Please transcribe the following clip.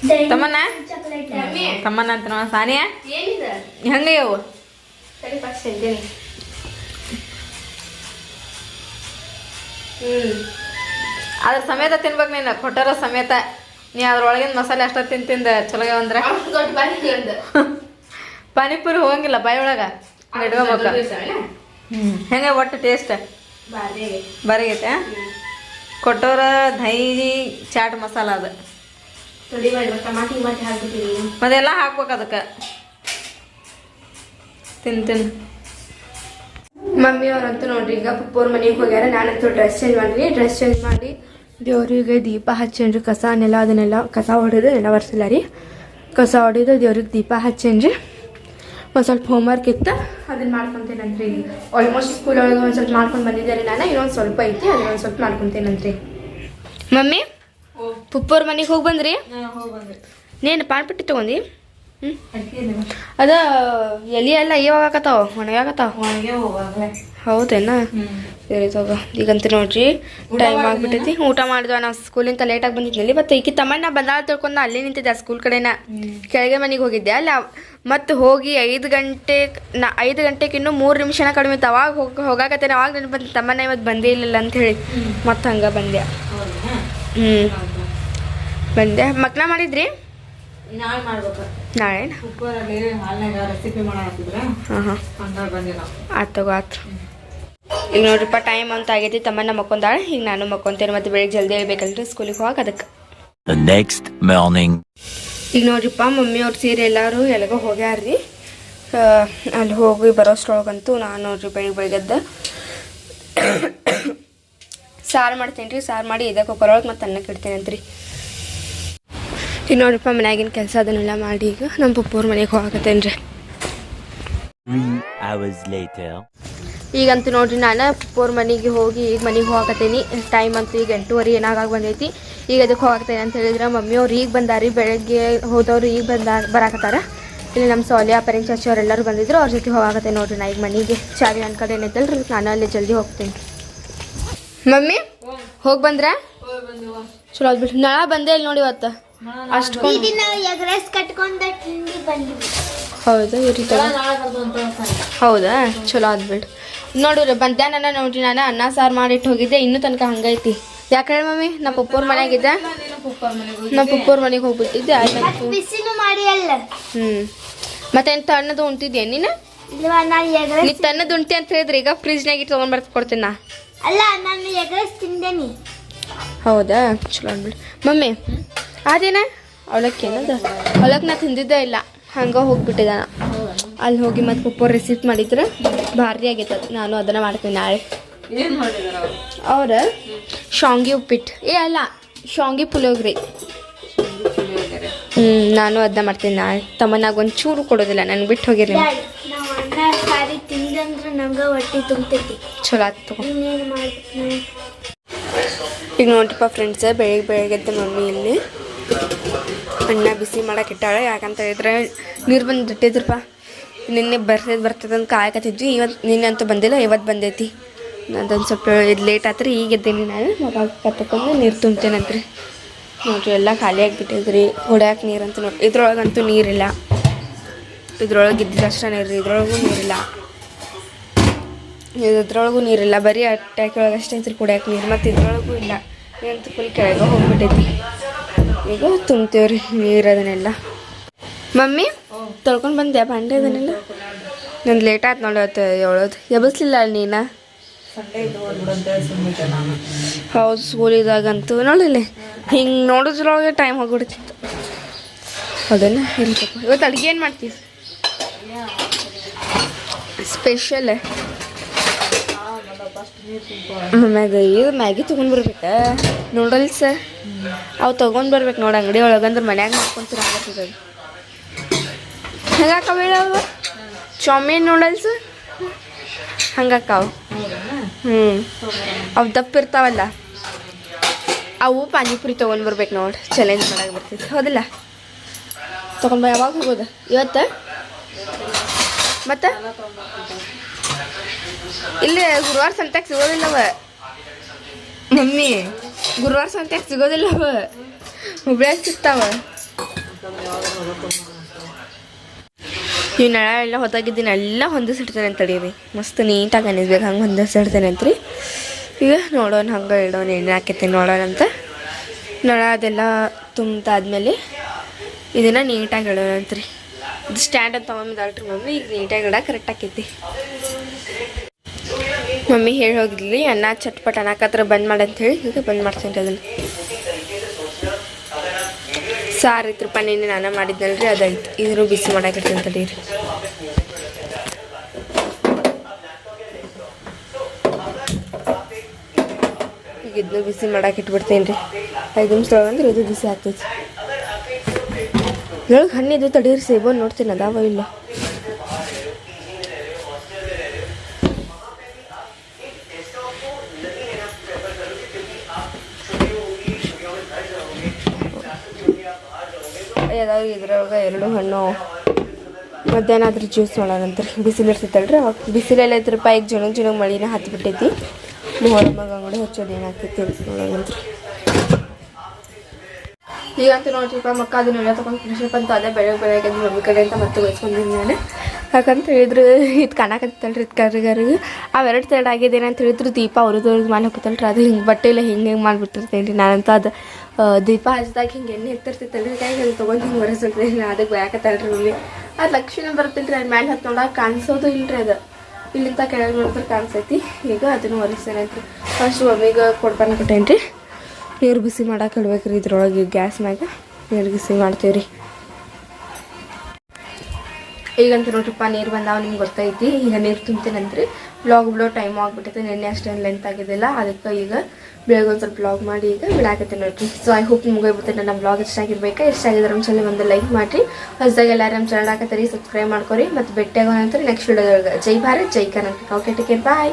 ತಮ್ಮನ್ನ ತಮ್ಮನ ತಮ್ಮನ್ನ ಅಂತ ನಾವು ಸಾನಿಯಾ? ಏನಿದೆ? ಹೆಂಗ ಹ್ಮ್. ಅದ್ರ ಸಮೇತ ತಿನ್ಬೇಕು ನೀನು ಕೊಟ್ಟರ ಸಮೇತ. ನೀ ಅದ್ರೊಳಗಿನ ಮಸಾಲೆ ಅಷ್ಟ ತಿನ್ ತಿಂದ ಚಲೋ ಅಂದ್ರೆ. ಪಾನಿಪುರಿ ಹೋಗಂಗಿಲ್ಲ ಬಾಯಿ ಒಳಗ. ಇಡ್ಕೋಬೇಕ ಹ್ಮ್ ಹೆಂಗ ಒಟ್ಟು ಟೇಸ್ಟ್ ಬಾರಿ ಬರೀಗೈತೆ ಕೊಟ್ಟೋರ ದಹಿ ಚಾಟ್ ಮಸಾಲ ಅದು. ಟಮಾಟಿ ಮತ್ತೆಲ್ಲ ಹಾಕ್ಬೇಕು ಅದಕ್ಕೆ. ತಿನ್ ತಿನ್. ಮಮ್ಮಿ ಅವ್ರಂತೂ ನೋಡ್ರಿ ಈಗ ಪಪ್ಪೋರ್ ಮನೆಗೆ ಹೋಗ್ಯಾರ ನಾನಂತೂ ಡ್ರೆಸ್ ಚೇಂಜ್ ಮಾಡ್ರಿ ಡ್ರೆಸ್ ಚೇಂಜ್ ಮಾಡಿ ದೇವ್ರಿಗೆ ದೀಪ ಹಚ್ಚೇನ್ರಿ ಕಸ ಅನ್ನೆಲ್ಲ ಅದನ್ನೆಲ್ಲ ಕಸ ಹೊಡೆದು ಎಲ್ಲ ಒರೆಸಿಲ್ಲ ರೀ. ಕಸ ಹೊಡೆದು ದೇವ್ರಿಗೆ ದೀಪ ಹಚ್ಚೇನ್ರಿ. ಒಂದು ಸ್ವಲ್ಪ ಹೋಮ್ವರ್ಕ್ ಇತ್ತು ಅದನ್ನ ಮಾಡ್ಕೊತೇನಂತ್ರಿ. ಆಲ್ಮೋಸ್ಟ್ ಸ್ಕೂಲ್ ಒಳಗೆ ಒಂದು ಸ್ವಲ್ಪ ಮಾಡ್ಕೊಂಡು ಬಂದಿದ್ದಾರೆ ನಾನು ಇನ್ನೊಂದು ಸ್ವಲ್ಪ ಐತಿ ಅದನ್ನ ಒಂದು ಸ್ವಲ್ಪ ಮಾಡ್ಕೊತೇನಂತ್ರಿ. ಮಮ್ಮಿ? ಪುಪ್ಪೋರ್ ಮನೆಗೆ ಹೋಗಿ ಬಂದ್ರಿ? ನೀನು ಪಾನ್ಪಟ್ಟಿ ತಗೊಂಡಿ? ಹ್ಞೂ ಅದ ಎಲಿ ಎಲ್ಲ ಇವಾಗ ಆಕತ್ತಾವ ಒಣಗಾಕತ್ತಾವ ಹೌದೇನಾ? ಸರಿ ತಗೋ ಈಗಂತ ನೋಡ್ರಿ ಟೈಮ್ ಆಗ್ಬಿಟ್ಟೈತಿ ಊಟ ಮಾಡಿದ್ವ ನಾವು ಸ್ಕೂಲಿಂದ ಲೇಟಾಗಿ ಬಂದಿದ್ನಲ್ಲಿ ಮತ್ತೆ ಈಕಿ ತಮ್ಮಣ್ಣ ಬಂದಾಳ ತಿಳ್ಕೊಂಡು ಅಲ್ಲೇ ನಿಂತಿದ್ದೆ ಸ್ಕೂಲ್ ಕಡೆನ. ಕೆಳಗೆ ಮನೆಗೆ ಹೋಗಿದ್ದೆ. ಅಲ್ಲಿ ಮತ್ತೆ ಹೋಗಿ ಐದು ಗಂಟೆ ನಾ ಐದು ಗಂಟೆಗೆ ಇನ್ನೂ ಮೂರು ನಿಮಿಷನ ಕಡಿಮೆ ಇತ್ತು. ಅವಾಗ ಹೋಗಿ ಹೋಗಾಕತ್ತೇನೆ. ಅವಾಗ ನೆನಪು ಬಂದು ತಮ್ಮಣ್ಣ ಇವತ್ತು ಬಂದೇ ಇಲ್ಲಲ್ಲ ಅಂತ ಹೇಳಿ. ಮತ್ತೆ ಹಂಗೆ ಬಂದೆ ಹ್ಞೂ ಬಂದೆ. ಮಕ್ಳ ಮಾಡಿದ್ರಿ? ನಾಳೆ ಮಾಡ್ಬೇಕು. ನಾಳೆ? ಕುಕ್ಕರಲ್ಲಿ ಹಾಲ್ನಾಗ ರೆಸಿಪಿ ಮಾಡಾಕಿದ್ರ ಹಾಂ ಹಾಂ. ಹಂಗಾಗಿ ಬಂದೆ ನಾವು. ಆತು ತಗೋ ಆತು ಈಗ ನೋಡ್ರಿಪ್ಪ ಟೈಮ್ ಅಂತ ಆಗೈತಿ. ತಮ್ಮನ್ನ ಮಕ್ಕೊಂದಾಳ ಈಗ ನಾನು ಮಕ್ಕೊಂತೇನೆ ಮತ್ತೆ ಬೆಳಿಗ್ಗೆ ಜಲ್ದಿ ಹೇಳ್ಬೇಕಲ್ರಿ ಸ್ಕೂಲಿಗೆ ಹೋಗಕ್ಕೆ ಅದಕ್ಕೆ. The next morning. ಈಗ ನೋಡ್ರಿಪ್ಪ ಮಮ್ಮಿ ಅವ್ರ ಸೀರೆ ಎಲ್ಲರೂ ಎಲ್ಲಿಗೋ ಹೋಗ್ಯಾರ್ರಿ. ಅಲ್ಲಿ ಹೋಗಿ ಬರೋಷ್ಟ್ರೊಳಗಂತೂ ನಾನು ನೋಡ್ರಿ ಬೆಳಿಗ್ಗೆ ಬೆಳಿಗ್ಗೆದ್ದ. ಸಾರು ಮಾಡ್ತೇನೆ ರೀ ಸಾರು ಮಾಡಿ ಇದಕ್ಕೆ ಕುಕ್ಕರೊಳಗೆ ಮತ್ತೆ ಅನ್ನಕ್ಕೆ ಇಡ್ತೇನೆ ಅಂತ್ರಿ ಈಗ ನೋಡ್ರಪ್ಪ ಮನ್ಯಾಗಿನ ಕೆಲಸ ಅದನ್ನೆಲ್ಲ ಮಾಡಿ ಈಗ ನಮ್ಮ ಪಪ್ಪವ್ರ ಮನೆಗೆ ಹೋಗಕತ್ತೇನೆ ರೀ Three hours later. ಈಗಂತೂ ನೋಡ್ರಿ ನಾನು ಪೋರ್ ಮನೆಗೆ ಹೋಗಿ ಈಗ ಮನೆಗೆ ಹೋಗಕತ್ತೀನಿ. ಟೈಮ್ ಅಂತೂ ಈಗ ಎಂಟೂವರೆ ಏನಾಗಾಗಿ ಬಂದೈತಿ. ಈಗ ಅದಕ್ಕೆ ಹೋಗತ್ತೇನೆ ಅಂತ ಹೇಳಿದ್ರೆ ಮಮ್ಮಿ ಅವ್ರು ಈಗ ಬಂದಾರಿ ಬೆಳಗ್ಗೆ ಹೋದವ್ರು ಈಗ ಬಂದ ಬರಾಕತ್ತಾರ. ಇಲ್ಲಿ ನಮ್ಮ ಸೌಲ್ಯ ಪರಿಂಗ್ ಚಾಚಿ ಅವರೆಲ್ಲರೂ ಬಂದಿದ್ರು ಅವ್ರ ಜೊತೆ ಹೋಗಾಕತ್ತೆ ನೋಡ್ರಿ ನಾ ಈಗ ಮನೆಗೆ. ಚಾವಿ ನನ್ನ ಕಡೆ ಏನೈತಲ್ರಿ ನಾನು ಅಲ್ಲಿ ಜಲ್ದಿ ಹೋಗ್ತೀನಿ. ಮಮ್ಮಿ ಹೋಗಿ ಬಂದ್ರ? ಚಲೋ ಬಿಟ್ಟು ನಾಳೆ ಬಂದೇ ಇಲ್ಲಿ ನೋಡಿ ಇವತ್ತು. ಅಷ್ಟು ಈ ದಿನ ಎಗ್ ರೈಸ್ ಕಟ್ಕೊಂಡ ಬಂದ್ವಿ. ಹೌದಾ ಈ ರೀತಿ ಹೌದಾ? ಚಲೋ ಆದ್ಬಿಡು. ನೋಡ್ರಿ ಮಧ್ಯಾಹ್ನ ನೋಡ್ರಿ ನಾನು ಅನ್ನ ಸಾರು ಮಾಡಿಟ್ಟು ಹೋಗಿದ್ದೆ ಇನ್ನೂ ತನಕ ಹಂಗೈತಿ. ಯಾಕೆ ಹೇಳಿ ಮಮ್ಮಿ? ನಮ್ಮ ಪಪ್ಪೋರ್ ಮನೆಯಾಗಿದ್ದೆ? ನಮ್ಮ ಪಪ್ಪೋರ್ ಮನೆಗೆ ಹೋಗ್ಬಿಟ್ಟಿದ್ದೆ ಆಯ್ತು. ಬಿಸಿನೂ ಮಾಡಿ ಅಲ್ಲ. ಹ್ಞೂ ಮತ್ತೇನು ತಣ್ಣದು ಉಣ್ತಿದ್ಯಾ ನೀನು? ನೀ ತಣ್ಣದು ಉಣ್ತಿ ಅಂತ ಹೇಳಿದ್ರಿ ಈಗ ಫ್ರಿಜ್ನಾಗ ಇಟ್ಟು ತೊಗೊಂಡ್ ಬರ್ತು ಕೊಡ್ತೀನಿ? ನಾ ಅಲ್ಲ ನಾನು ಎಗ್ ರೈಸ್ ತಿಂದೇನಿ. ಹೌದಾ? ಚಲೋ ಅಂದ್ಬಿಡು ಮಮ್ಮಿ ಅದೇನ ಅವಲಕ್ಕಿ ಏನದ? ಅವಲಕ್ಕಿ ನಾ ತಿಂದಿದ್ದೇ ಇಲ್ಲ. ಹಂಗೆ ಹೋಗ್ಬಿಟ್ಟಿದ್ದೆ ಅಲ್ಲಿ ಹೋಗಿ ಮತ್ತೆ ಪಪ್ಪ ರೆಸಿಪ್ಟ್ ಮಾಡಿದ್ರೆ ಭಾರಿ ಆಗೈತೆ ಅದು. ನಾನು ಅದನ್ನ ಮಾಡ್ತೀನಿ ನಾಳೆ. ಏನ್ ಮಾಡಿದಾರ ಅವ್ರು? ಶಾವ್ಗಿ ಉಪ್ಪಿಟ್ಟು. ಏ ಅಲ್ಲ ಶಾವ್ಗಿ ಪುಳಿಯೋಗ್ರಿ. ಹ್ಞೂ ನಾನು ಅದನ್ನ ಮಾಡ್ತೀನಿ ನಾಳೆ. ತಮ್ಮನಾಗ ಒಂದು ಚೂರು ಕೊಡೋದಿಲ್ಲ ನನಗೆ ಬಿಟ್ಟು ಹೋಗಿರಿ ಚಲೋ ಆಯ್ತು ಈಗ ನೋಡ್ರಿಪ್ಪ ಫ್ರೆಂಡ್ಸ್ ಬೆಳಿಗ್ಗೆ ಬೆಳಗ್ಗೆ ಮಮ್ಮಿ ಇಲ್ಲಿ. ಅನ್ನ ಬಿಸಿ ಮಾಡಕ್ಕೆ ಇಟ್ಟಾಳೆ ಯಾಕಂತ ಹೇಳಿದ್ರೆ, ನೀರು ಬಂದು ಬಿಟ್ಟಿದ್ರಪ್ಪ ನಿನ್ನೆ ಬರ್ತೈತೆ ಬರ್ತೈತೆ ಅಂತ ಕಾಯಕತ್ತಿದ್ವಿ. ಇವತ್ತು ನಿನ್ನೆ ಅಂತೂ ಬಂದಿಲ್ಲ ಇವತ್ತು ಬಂದೈತಿ. ಅದೊಂದು ಸ್ವಲ್ಪ ಇದು ಲೇಟ್ ಆತ್ರಿ, ಈಗ ಎದ್ದೀನಿ ನಾನು. ಮಗ ಕತ್ತಕೊಂಡು ನೀರು ತುಂಬ್ತೇನಂತ್ರಿ. ನೋಡ್ರಿ, ಎಲ್ಲ ಖಾಲಿ ಆಗಿಬಿಟ್ಟಿದ್ರಿ. ಹೊಡ್ಯಾಕೆ ನೀರು ಅಂತ ನೋಡಿ ಇದ್ರೊಳಗಂತೂ ನೀರಿಲ್ಲ. ಇದ್ರೊಳಗೆ ಇದ್ದಿದ್ದಷ್ಟೇ ನೀರು, ಇದ್ರೊಳಗೂ ನೀರಿಲ್ಲ. ಇದ್ರೊಳಗೂ ನೀರಿಲ್ಲ. ಬರೀ ಅಟ್ಯಾಕೊಳಗಷ್ಟೇ ಒಳಗೆ ಅಷ್ಟೇ ಐತ್ರಿ ಕುಡಿಯಕ್ಕೆ ನೀರು. ಮತ್ತು ಇದ್ರೊಳಗೂ ಇಲ್ಲ. ನೀರಂತೂ ಫುಲ್ ಕೆಳಗೆ ಹೋಗ್ಬಿಟ್ಟೈತಿ ಈಗ ತುಂಬ್ತೇವ್ರಿ ನೀರದನ್ನೆಲ್ಲ. ಮಮ್ಮಿ, ತೊಳ್ಕೊಂಡು ಬಂದೆ ಬಂಡೆ ಅದನ್ನೆಲ್ಲ ನಂದು ಲೇಟ್ ಆಯ್ತು ನೋಡಿ ಅವತ್ತು ಹೇಳೋದು ಎಬಸ್ಲಿಲ್ಲ ನೀನು ನೀನ? ಹೌದು ಸ್ಕೂಲಿದಾಗಂತೂ ನೋಡಿಲ್ಲ ಹಿಂಗೆ ನೋಡೋದ್ರೊಳಗೆ ಟೈಮ್ ಹೋಗ್ಬಿಡ್ತಿತ್ತು ಅದನ್ನು. ಇವತ್ತು ಅಡುಗೆ ಏನು ಮಾಡ್ತೀವಿ ಸ್ಪೆಷಲ್ ಮ್ಯಾಗ ಇದು ಮ್ಯಾಗಿ ತೊಗೊಂಡು ಬರ್ಬೇಕಾ. ನೂಡಲ್ಸ್ ಅವು ತೊಗೊಂಡು ಬರ್ಬೇಕು ನೋಡಿ ಅಂಗಡಿ ಒಳಗಂದ್ರೆ ಮನ್ಯಾಗ ಮಾಡ್ಕೊಂತೀರ ಆಗತ್ತದ ಹೆಂಗಾಕವ ಹೇಳವ ಚೌಮೀನ್ ನೂಡಲ್ಸ್ ಹಂಗಾಕಾವ ಹ್ಞೂ ಅವು ದಪ್ಪ ಇರ್ತಾವಲ್ಲ, ಅವು ಪಾನಿಪುರಿ ತೊಗೊಂಡು ಬರ್ಬೇಕು ನೋಡಿ. ಚಾಲೆಂಜ್ ಮಾಡಕ್ಕೆ ಬರ್ತೈತಿ. ಹೌದಿಲ್ಲ? ತೊಗೊಂಡು ಯಾವಾಗ ಹೋಗೋದು? ಇವತ್ತು? ಮತ್ತೆ? ಇಲ್ಲಿ ಗುರುವಾರ ಸಂತ್ಯಾಗ ಸಿಗೋದಿಲ್ಲವ ಮಮ್ಮಿ ಗುರುವಾರ ಸಂತ್ಯಾಗ ಸಿಗೋದಿಲ್ಲವ ಹುಬ್ಳ್ಯಾಗ ಸಿಗ್ತಾವ. ಇವು ನಳ ಎಲ್ಲ ಹೊತ್ತಾಗಿದ್ದೀನಿ, ಎಲ್ಲ ಹೊಂದಿಸಿಡ್ತೇನೆ ಅಂತ ತಡೀರಿ ಮಸ್ತ್ ನೀಟಾಗಿ ಅನಿಸ್ಬೇಕು, ಹಂಗೆ ಹೊಂದಿಸಿಡ್ತೇನೆ ಅಂತ್ರಿ ಈಗ ನೋಡೋಣ, ಹಂಗೆ ಇಡೋಣ ಎಣ್ಣೆ ಹಾಕೈತೆ ನೋಡೋಣ ಅಂತ. ನಳ ಅದೆಲ್ಲ ತುಂಬ್ತಾದ್ಮೇಲೆ ಇದನ್ನು ನೀಟಾಗಿ ಇಡೋಣ ಅಂತ್ರಿ ಇದು ಸ್ಟ್ಯಾಂಡ್ ಅಂತ ತೊಗೊಂಬಂದಲ್ರಿ ಮಮ್ಮಿ, ಈಗ ನೀಟಾಗಿ ಇಡ ಕರೆಕ್ಟ್ ಆಕೈತಿ. ಮಮ್ಮಿ ಹೇಳಿ ಹೋಗಿದ್ಲಿ ಅನ್ನ ಚಟ್ಪಟ್ ಅನ್ನಕತ್ರ ಬಂದ್ ಮಾಡಂತ ಹೇಳಿ ಈಗ ಬಂದ್ ಮಾಡ್ತೀನಿ ಅದನ್ನು. ಸಾರು ಐತ್ರಪ್ಪ ನಿನ್ನೆ ನಾನು ಮಾಡಿದ್ನಲ್ರಿ, ಅದಾಯ್ತು. ಇದ್ರು ಬಿಸಿ ಮಾಡಾಕಿರ್ತೀನಿ ತಡೀರಿ ಈಗ ಇದನ್ನು ಬಿಸಿ ಇಟ್ಬಿಡ್ತೀನಿ ರೀ. ಐದು ನಿಮಿಷ ಅಂದ್ರೆ ಇದು ಬಿಸಿ ಆಗ್ತೈತಿ. ಒಳಗೆ ಹಣ್ಣಿದ್ದು ತಡೀರಿ, ಸೇಬು ನೋಡ್ತೀನಿ, ಅದಾವ ಇಲ್ಲ? ಇದ್ರೊಳಗೆ ಎರಡು ಹಣ್ಣು ಮಧ್ಯಾಹ್ನ ಆದ್ರೆ ಜ್ಯೂಸ್ ಮಾಡೋಣಂತ ಬಿಸಿಲು ಇರ್ತೈತಲ್ರಿ ಅವಾಗ. ಬಿಸಿಲೆಲ್ಲ ಐತ್ರಪ್ಪ ಈಗ ಜುಣಗ್ ಜುಣಗ್ ಮಳಿನ ಹತ್ತಿ ಬಿಟ್ಟೈತಿ ಮೊಹರಮ್ಮಾಗ ಅಂಗಡಿ ಹಚ್ಚೋದು ಏನಾಗ್ತೈತಿ ನೋಡೋಣಂತ್ರಿ. ಈಗಂತೂ ನೋಡ್ರಿಪ್ಪ ಮಕ್ಕ ಅದನ್ನೆಲ್ಲ ತೊಗೊಂಡು ಕೃಷಿಪ್ಪ ಅಂತ ಅದೇ ಬೆಳಗ್ಗೆ ಬೆಳಗ್ಗೆ ಮಮ್ಮಿ ಕಡೆ ಅಂತ ಮತ್ತೆ ಬೈಸ್ಕೊಂಡಿದ್ದೀನಿ ನಾನು ಯಾಕಂತ ಹೇಳಿದ್ರು, ಇದು ಕಾಣಕತ್ತಲ್ರಿ ಇದು ಕರ್ಗರಿಗೆ. ಅವೆರಡು ತರಡ್ ಆಗಿದೆ ಅಂತ ಹೇಳಿದ್ರು, ದೀಪ ಅವ್ರದ್ದು ಅವ್ರದ್ದು ಮಾಡಿ ಹೋಗ್ತಲ್ರಿ, ಅದು ಹಿಂಗೆ ಬಟ್ಟೆ ಇಲ್ಲ ಹಿಂಗೆ ಹಿಂಗೆ ಮಾಡಿಬಿಟ್ಟಿರ್ತೇನೆ ರೀ ನಾನಂತ ಅದು ದೀಪ ಹಚ್ಚಿದಾಗ ಹಿಂಗೆ ಎಣ್ಣೆ ಎತ್ತಿರ್ತಿತ್ತಲ್ರಿ ಕೈ ಹಿಂಗೆ ತೊಗೊಂಡು ಹಿಂಗೆ ಬರೆಸಲ್ರಿ ನಾ ಅದಕ್ಕೆ ಬಯಾಕತ್ತಲ್ರಿ ಮಮ್ಮಿ. ಅದು ಲಕ್ಷ್ಮೀನ ರೀ ಅದು ಮ್ಯಾಲೆ ಹತ್ತು ನೋಡಕ್ಕೆ ಕಾಣಿಸೋದು ಇಲ್ರಿ ಅದು. ಇಲ್ಲಿಂದ ಕೆಳಗೆ ನೋಡಿದ್ರೆ ಕಾಣಿಸೈತಿ. ಈಗ ಅದನ್ನು ಒರೆಸ್ತೇನೆ ಅಂತ ಫಸ್ಟ್ ಮಮ್ಮಿಗೆ ಕೊಡ್ಬಾನ ಕೊಟ್ಟೇನಿ ರೀ ನೀರು ಬಿಸಿ ಮಾಡಕ್ಕೆ ರೀ ಇದ್ರೊಳಗೆ ಗ್ಯಾಸ್ ಮ್ಯಾಗ. ನೀರು ಬಿಸಿ ಮಾಡ್ತೀವಿ ರೀ ಈಗಂತೂ ನೋಡ್ರಿಪ್ಪ ನೀರು ಬಂದಾವ, ನಿಮ್ಗೆ ಗೊತ್ತೈತಿ. ಈಗ ನೀರು ತುಂಬ್ತೀನಂತ್ರಿ. ಬ್ಲಾಗ್ ಬಿಡೋ ಟೈಮ್ ಆಗ್ಬಿಟ್ಟೈತೆ ನಿನ್ನೆ ಅಷ್ಟೇನು ಲೆಂತ್ ಆಗಿದ್ದಿಲ್ಲ. ಅದಕ್ಕೆ ಈಗ ಬೆಳಗ್ಗೆ ಒಂದು ಸ್ವಲ್ಪ ಬ್ಲಾಗ್ ಮಾಡಿ ಈಗ ಬಿಡಾಕತ್ತೆ ನೋಡ್ರಿ. ಸೊ ಐ ಹೋಪ್ ನಿಮ್ಗೆ ಹೋಗ್ಬಿಟ್ಟು ನನ್ನ ಬ್ಲಾಗ್ ಇಷ್ಟ ಆಗಿರ್ಬೇಕಾ? ಇಷ್ಟ ಆಗಿದ್ರೆ ನಮ್ಮ ಸಲ ಒಂದು ಲೈಕ್ ಮಾಡಿರಿ. ಹೊಸದಾಗ ಎಲ್ಲರೂ ನಮ್ಮ ಚಾನಲ್ ಹಾಕತ್ತೀರಿ ಸಬ್ಸ್ಕ್ರೈಬ್ ಮಾಡ್ಕೊರಿ. ಮತ್ತು ಭೇಟಿಯಾಗೋ ನಂತರ ನೆಕ್ಸ್ಟ್ ವಿಡಿಯೋದೊಳಗೆ ಜೈ ಭಾರತ್, ಜೈ ಕರ್ನಾಟಕ. Okay TK bye